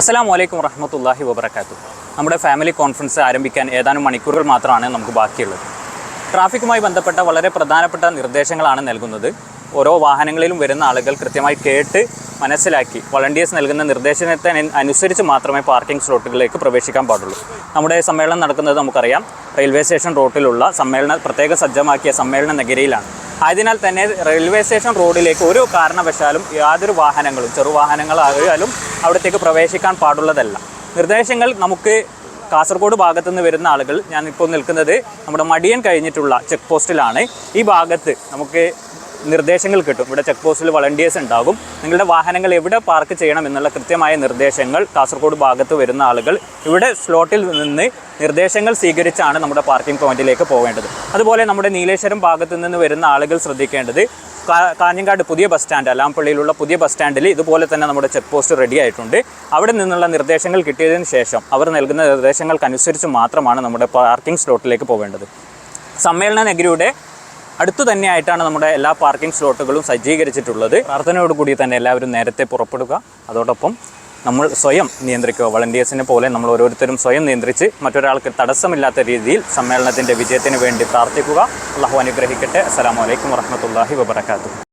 അസ്സാം വലൈക്കും വറഹമത്തല്ലാഹി വബർക്കാത്തു നമ്മുടെ ഫാമിലി കോൺഫറൻസ് ആരംഭിക്കാൻ ഏതാനും മണിക്കൂറുകൾ മാത്രമാണ് നമുക്ക് ബാക്കിയുള്ളത്. ട്രാഫിക്കുമായി ബന്ധപ്പെട്ട വളരെ പ്രധാനപ്പെട്ട നിർദ്ദേശങ്ങളാണ് നൽകുന്നത്. ഓരോ വാഹനങ്ങളിലും വരുന്ന ആളുകൾ കൃത്യമായി കേട്ട് മനസ്സിലാക്കി വളണ്ടിയേഴ്സ് നൽകുന്ന നിർദ്ദേശത്തിന് അനുസരിച്ച് മാത്രമേ പാർക്കിംഗ് സ്ലോട്ടുകളിലേക്ക് പ്രവേശിക്കാൻ പാടുള്ളൂ. നമ്മുടെ സമ്മേളനം നടക്കുന്നത് നമുക്കറിയാം. റെയിൽവേ സ്റ്റേഷൻ റോട്ടിലുള്ള സമ്മേളന പ്രത്യേക സജ്ജമാക്കിയ സമ്മേളന നഗരിയിലാണ്. ആയതിനാൽ തന്നെ റെയിൽവേ സ്റ്റേഷൻ റോഡിലേക്ക് ഒരു കാരണവശാലും യാതൊരു വാഹനങ്ങളും ചെറുവാഹനങ്ങളായാലും അവിടത്തേക്ക് പ്രവേശിക്കാൻ പാടുള്ളതല്ല. നിർദ്ദേശങ്ങൾ നമുക്ക് കാസർഗോഡ് ഭാഗത്തുനിന്ന് വരുന്ന ആളുകൾ ഞാൻ ഇപ്പോൾ നിൽക്കുന്നത് നമ്മുടെ മടിയൻ കഴിഞ്ഞിട്ടുള്ള ചെക്ക് പോസ്റ്റിലാണ്. ഈ ഭാഗത്ത് നമുക്ക് നിർദ്ദേശങ്ങൾ കിട്ടും. ഇവിടെ ചെക്ക് പോസ്റ്റിൽ വളണ്ടിയേഴ്സ് ഉണ്ടാകും. നിങ്ങളുടെ വാഹനങ്ങൾ എവിടെ പാർക്ക് ചെയ്യണം എന്നുള്ള കൃത്യമായ നിർദ്ദേശങ്ങൾ കാസർഗോഡ് ഭാഗത്ത് വരുന്ന ആളുകൾ ഇവിടെ സ്ലോട്ടിൽ നിന്ന് നിർദ്ദേശങ്ങൾ സ്വീകരിച്ചാണ് നമ്മുടെ പാർക്കിംഗ് പോയിന്റിലേക്ക് പോകേണ്ടത്. അതുപോലെ നമ്മുടെ നീലേശ്വരം ഭാഗത്തു നിന്ന് വരുന്ന ആളുകൾ ശ്രദ്ധിക്കേണ്ടത് കാഞ്ഞങ്ങാട് പുതിയ ബസ് സ്റ്റാൻഡ് അലാംപള്ളിയിലുള്ള പുതിയ ബസ് സ്റ്റാൻഡിൽ ഇതുപോലെ തന്നെ നമ്മുടെ ചെക്ക് പോസ്റ്റ് റെഡി ആയിട്ടുണ്ട്. അവിടെ നിന്നുള്ള നിർദ്ദേശങ്ങൾ കിട്ടിയതിന് ശേഷം അവർ നൽകുന്ന നിർദ്ദേശങ്ങൾക്കനുസരിച്ച് മാത്രമാണ് നമ്മുടെ പാർക്കിംഗ് സ്ലോട്ടിലേക്ക് പോകേണ്ടത്. സമ്മേളന നഗരിയുടെ അടുത്തു തന്നെയായിട്ടാണ് നമ്മുടെ എല്ലാ പാർക്കിംഗ് സ്ലോട്ടുകളും സജ്ജീകരിച്ചിട്ടുള്ളത്. പ്രാർത്ഥനയോടുകൂടി തന്നെ എല്ലാവരും നേരത്തെ പുറപ്പെടുക. അതോടൊപ്പം നമ്മൾ സ്വയം നിയന്ത്രിക്കുക. വളണ്ടിയേഴ്സിനെ പോലെ നമ്മൾ ഓരോരുത്തരും സ്വയം നിയന്ത്രിച്ച് മറ്റൊരാൾക്ക് തടസ്സമില്ലാത്ത രീതിയിൽ സമ്മേളനത്തിന്റെ വിജയത്തിന് വേണ്ടി പ്രാർത്ഥിക്കുക. അള്ളാഹു അനുഗ്രഹിക്കട്ടെ. അസ്സാം വലൈക്കും വർഹമത്തല്ലാഹി വബർക്കാത്തു